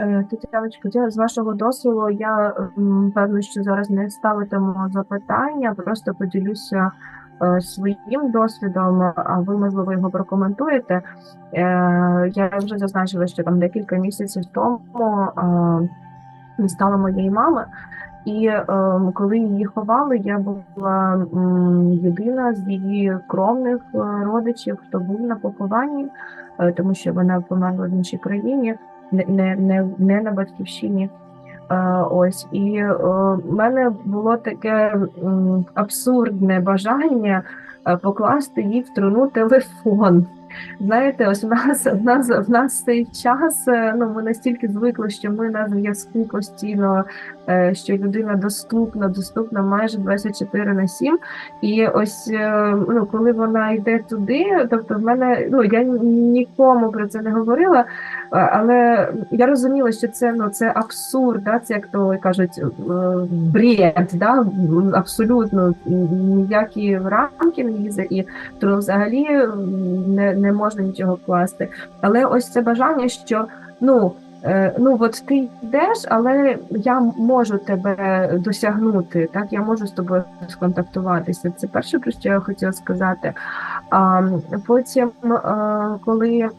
Е, Тетяночко, я з вашого дозволу, я певно, що зараз не ставитиму запитання, просто поділюся е, своїм досвідом, а ви, можливо, його прокоментуєте. Е, Я вже зазначила, що там декілька місяців тому не стало моєї мами. І е, коли її ховали, я була м, єдина з її кровних родичів, хто був на похованні, е, тому що вона померла в іншій країні, не, не, не, на батьківщині. Ось і е, в мене було таке абсурдне бажання е, покласти їй в труну телефон. Знаєте, ось в нас в нас в нас цей час. е, Ну ми настільки звикли, що ми на зв'язку постійно, що людина доступна, доступна майже 24 на 7. І ось ну, коли вона йде туди, тобто в мене ну я нікому про це не говорила, але я розуміла, що це ну це абсурд, да? це як то кажуть, е, бред, да? абсолютно ніякі рамки не лізе, і то взагалі не, не можна нічого класти. Але ось це бажання, що ну. е, Ну, от ти йдеш, але я можу тебе досягнути, так я можу з тобою сконтактуватися. Це перше, про що я хотіла сказати. А потім, е, коли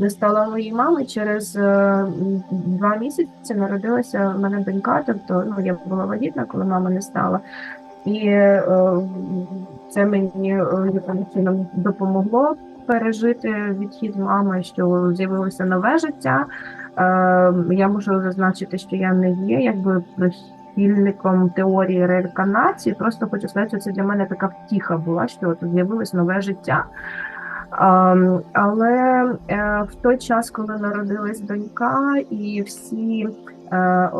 не стало моєї мами, через е, два місяці народилася в мене донька, тобто ну, я була вагітна, коли мама не стала. І е, це мені е, чином допомогло пережити відхід мами, що з'явилося нове життя. Я можу зазначити, що я не є якби прихильником теорії реінкарнації. Просто хочу сказати, що це для мене така втіха була, що от з'явилось нове життя. Але е, в той час, коли народилась донька, і всі е,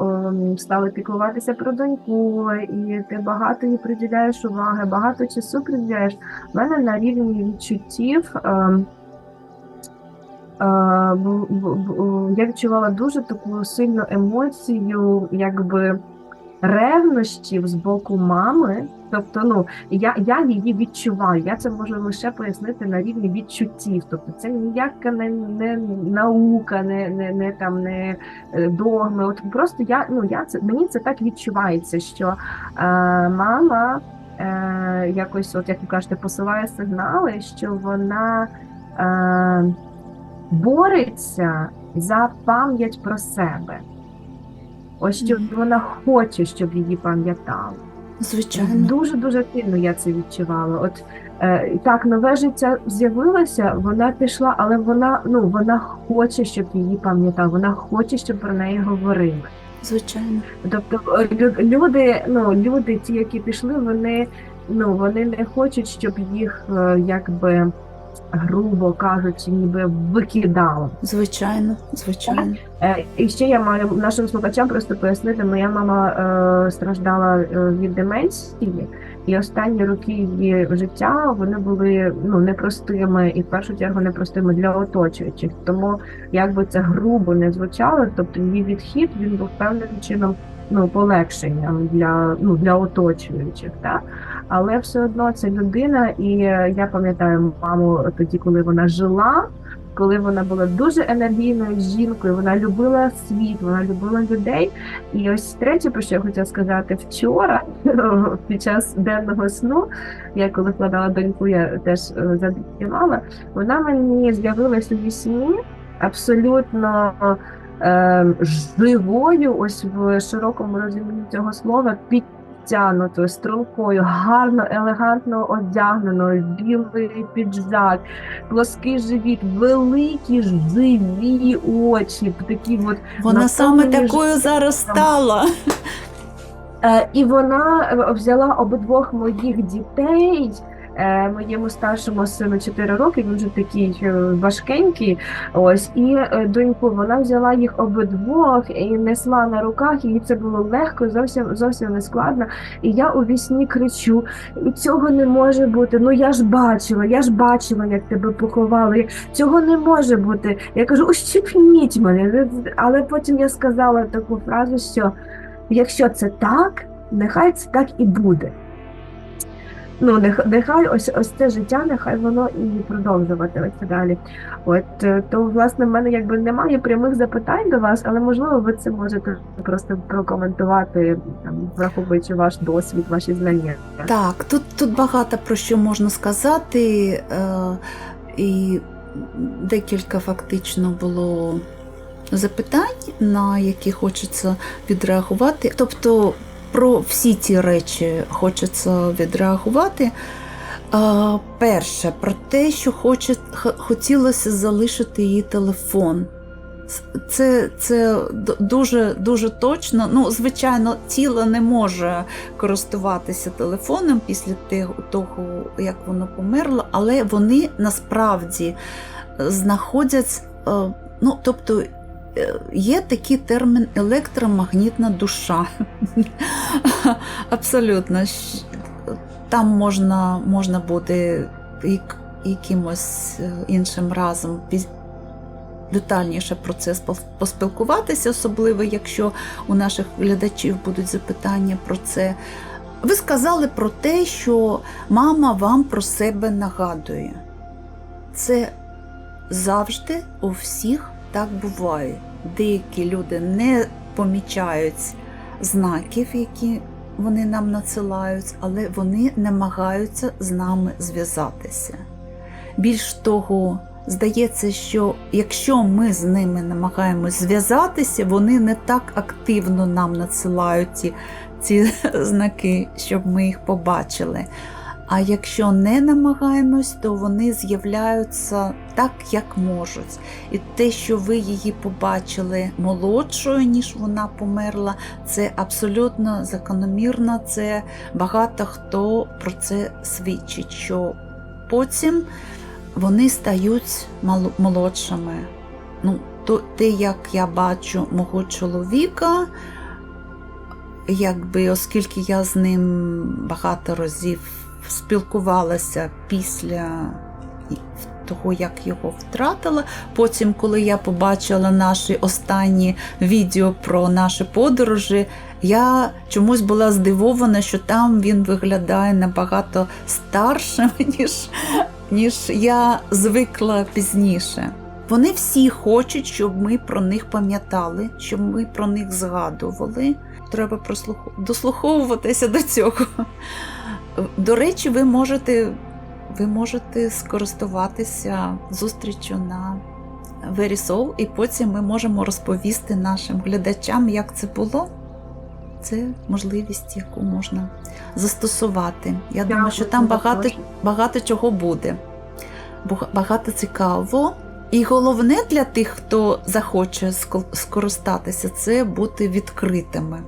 стали піклуватися про доньку, і ти багато їй приділяєш уваги, багато часу приділяєш. В мене на рівні відчуттів. ем, е, я відчувала дуже таку сильну емоцію, якби ревнощів з боку мами. Тобто, ну я, я її відчуваю. Я це можу лише пояснити на рівні відчуттів. Тобто, це ніяка не, не наука, не, не, не там не е, догми. От просто я ну я це мені це так відчувається, що е, мама е, якось, от як ви кажете, посилає сигнали, що вона е, бореться за пам'ять про себе. Ось що Мгм. вона хоче, щоб її пам'ятали. Звичайно. Дуже дуже сильно я це відчувала. От е, так, нове життя з'явилося, вона пішла, але вона ну вона хоче, щоб її пам'ятали. Вона хоче, щоб про неї говорили. Звичайно. Тобто е, люди, ну люди, ті, які пішли, вони ну вони не хочуть, щоб їх е, якби грубо кажучи, ніби викидали. Звичайно. Звичайно. Е, І ще я маю нашим слухачам просто пояснити, моя мама е, страждала е, від деменції, і останні роки її життя вони були ну непростими і в першу чергу непростими для оточуючих. Тому як би це грубо не звучало, тобто її відхід він був певним чином ну полегшенням для ну для оточуючих. Так? Але все одно це людина, і е, я пам'ятаю маму тоді, коли вона жила коли вона була дуже енергійною жінкою, вона любила світ, вона любила людей. І ось третє, про що я хотіла сказати, вчора під час денного сну, я коли вкладала доньку, я теж е, задрімала, вона мені з'явилась у вісні абсолютно. е, Живою, ось в широкому розумінні цього слова, підтягнутою, стрункою, гарно, елегантно одягненою, білий піджак, плоский живіт, великі живі очі, такі от. Вона саме такою такою зараз стала. Е, і вона е, взяла обидвох моїх дітей. Е, Моєму старшому сину 4 роки, він вже такий е, важкенький. Ось і е, доньку вона взяла їх обидвох і несла на руках. І це було легко, зовсім зовсім не складно. І я у вісні кричу: цього не може бути. Ну я ж бачила, я ж бачила, як тебе поховали. Цього не може бути. Я кажу, ущипніть мене. Але потім я сказала таку фразу, що якщо це так, нехай це так і буде. Ну нех- нехай ось ось це життя, нехай воно і продовжуватиметься далі. От е, то власне в мене якби немає прямих запитань до вас, але можливо ви це можете просто прокоментувати, там враховуючи ваш досвід, ваші знання. Так, тут, тут багато про що можна сказати, е, і декілька фактично було запитань, на які хочеться відреагувати. Тобто про всі ці речі хочеться відреагувати. Е, перше, про те, що хоче, хотілося залишити її телефон. Це, це дуже, дуже точно. Ну, звичайно, тіло не може користуватися телефоном після того, як воно померло, але вони насправді знаходять, е, ну, тобто. Е, Є такий термін електромагнітна душа. Абсолютно. Там можна, можна буде якимось е, іншим разом детальніше про це поспілкуватися, особливо якщо у наших глядачів будуть запитання про це. Ви сказали про те, що мама вам про себе нагадує. Це завжди у всіх так буває. Деякі люди не помічають знаків, які вони нам надсилають, але вони намагаються з нами зв'язатися. Більш того, здається, що якщо ми з ними намагаємось зв'язатися, вони не так активно нам надсилають ці, ці знаки, щоб ми їх побачили. А якщо не намагаємось, то вони з'являються так, як можуть. І те, що ви її побачили молодшою, ніж вона померла, це абсолютно закономірно. Це багато хто про це свідчить, що потім вони стають молодшими. Ну, то, те, як я бачу мого чоловіка, якби, оскільки я з ним багато разів спілкувалася після того, як його втратила. Потім, коли я побачила наші останні відео про наші подорожі, я чомусь була здивована, що там він виглядає набагато старшим, ніж, ніж я звикла пізніше. Вони всі хочуть, щоб ми про них пам'ятали, щоб ми про них згадували. Треба прослуху... дослуховуватися до цього. До речі, ви можете, ви можете скористуватися зустрічю на Soul, і потім ми можемо розповісти нашим глядачам, як це було. Це можливість, яку можна застосувати. Я думаю, що там багато, багато чого буде. Багато цікавого. І головне для тих, хто захоче ско- скористатися, це бути відкритими.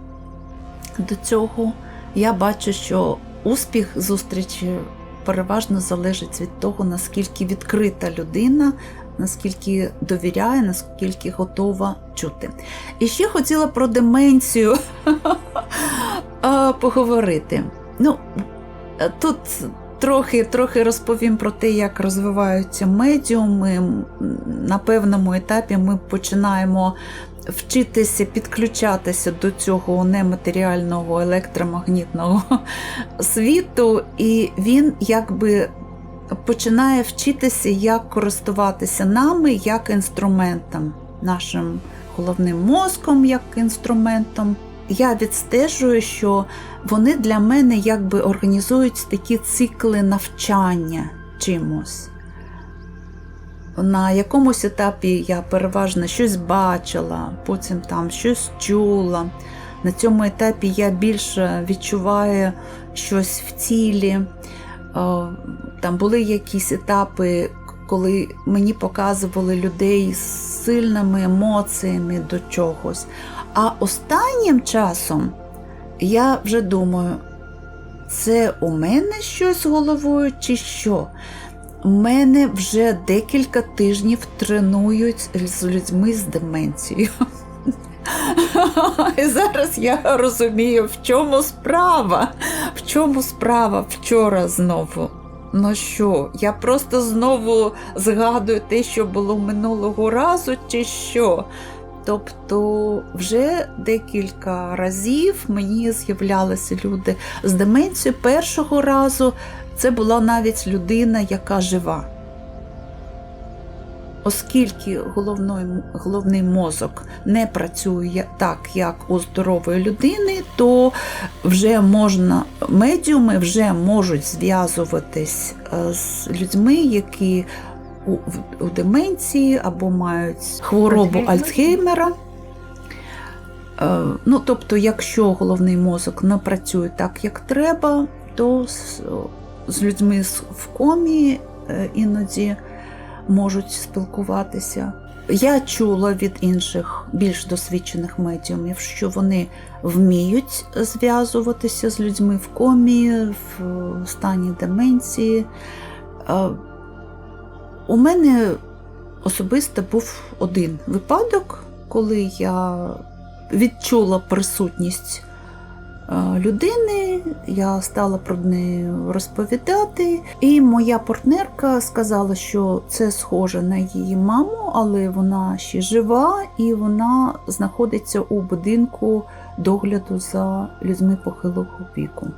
До цього я бачу, що успіх зустрічі переважно залежить від того, наскільки відкрита людина, наскільки довіряє, наскільки готова чути. І ще хотіла про деменцію поговорити. Ну, тут трохи, трохи розповім про те, як розвиваються медіуми. На певному етапі ми починаємо вчитися підключатися до цього нематеріального електромагнітного світу, і він якби починає вчитися, як користуватися нами як інструментом, нашим головним мозком як інструментом. Я відстежую, що вони для мене якби організують такі цикли навчання чимось. На якомусь етапі я переважно щось бачила, потім там щось чула. На цьому етапі я більше відчуваю щось в тілі. Е, Там були якісь етапи, коли мені показували людей з сильними емоціями до чогось. А останнім часом я вже думаю, це у мене щось головою чи що? Мене вже декілька тижнів тренують з людьми з деменцією. І зараз я розумію, в чому справа. В чому справа вчора знову. Ну що, я просто знову згадую те, що було минулого разу, чи що? Тобто, вже декілька разів мені з'являлися люди з деменцією. Першого разу це була навіть людина, яка жива. Оскільки головний, головний мозок не працює так, як у здорової людини, то вже можна медіуми вже можуть зв'язуватись е, з людьми, які у, в- у деменції або мають хворобу Альцгеймера. Е, Ну, тобто, якщо головний мозок не працює так, як треба, то людьми в комі е, іноді можуть спілкуватися. Я чула від інших більш досвідчених медіумів, що вони вміють зв'язуватися з людьми в комі, в стані деменції. Е, У мене особисто був один випадок, коли я відчула присутність людини, я стала про неї розповідати, і моя партнерка сказала, що це схоже на її маму, але вона ще жива і вона знаходиться у будинку догляду за людьми похилого віку.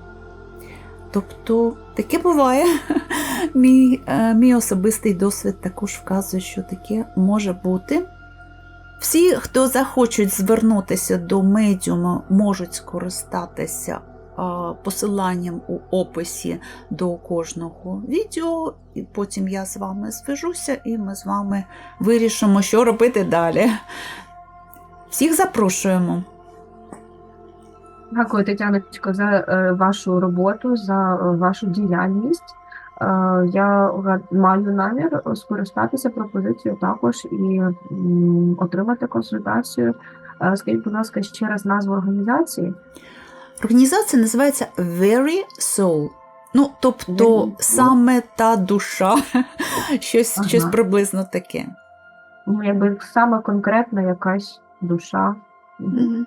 Тобто таке буває. Мій, е, мій особистий досвід також вказує, що таке може бути. Всі, хто захочуть звернутися до медіума, можуть скористатися посиланням у описі до кожного відео, і потім я з вами зв'яжуся, і ми з вами вирішимо, що робити далі. Всіх запрошуємо. Дякую, Тетяночко, за е, вашу роботу, за е, вашу діяльність. Е, я маю намір скористатися пропозицією також і отримати консультацію. Е, Скажіть, будь ласка, ще раз назву організації. Організація називається Very Soul. Ну, тобто саме та душа, щось, Ага. щось приблизно таке. Ну, Якби саме конкретна якась душа. Мгм.